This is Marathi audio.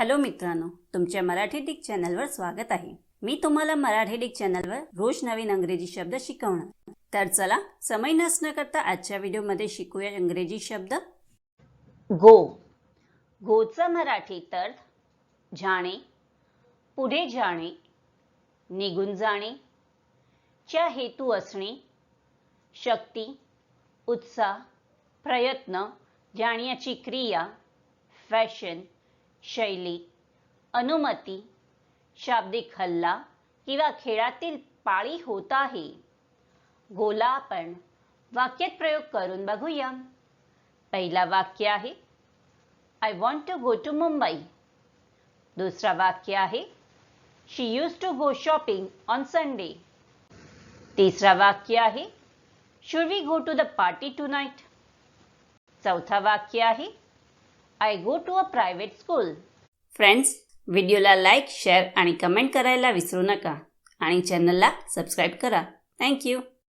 हॅलो मित्रांनो तुमच्या मराठी डिक चॅनलवर स्वागत आहे. मी तुम्हाला मराठी डिक चॅनलवर रोज नवीन अंग्रेजी शब्द शिकवणार. तर चला समय नसणं करता आजच्या व्हिडिओमध्ये शिकूया इंग्रजी शब्द. गो. गोचा मराठी तर जाणे पुढे जाणे निघून जाणे च्या हेतू असणे शक्ती उत्साह प्रयत्न जाण्याची क्रिया फॅशन शैली अनुमती शाब्दिक हल्ला किंवा खेळातील पाळी होत आहे. गोला आपण वाक्यात प्रयोग करून बघूया. पहिला वाक्य आहे I want to go to Mumbai दुसरा वाक्य आहे she use to go shopping on Sunday तिसरा वाक्य आहे should we go to the party tonight चौथा वाक्य आहे I go to a private school friends व्हिडिओला लाईक शेअर आणि कमेंट करायला विसरू नका. आणि चॅनलला सबस्क्राईब करा. थँक्यू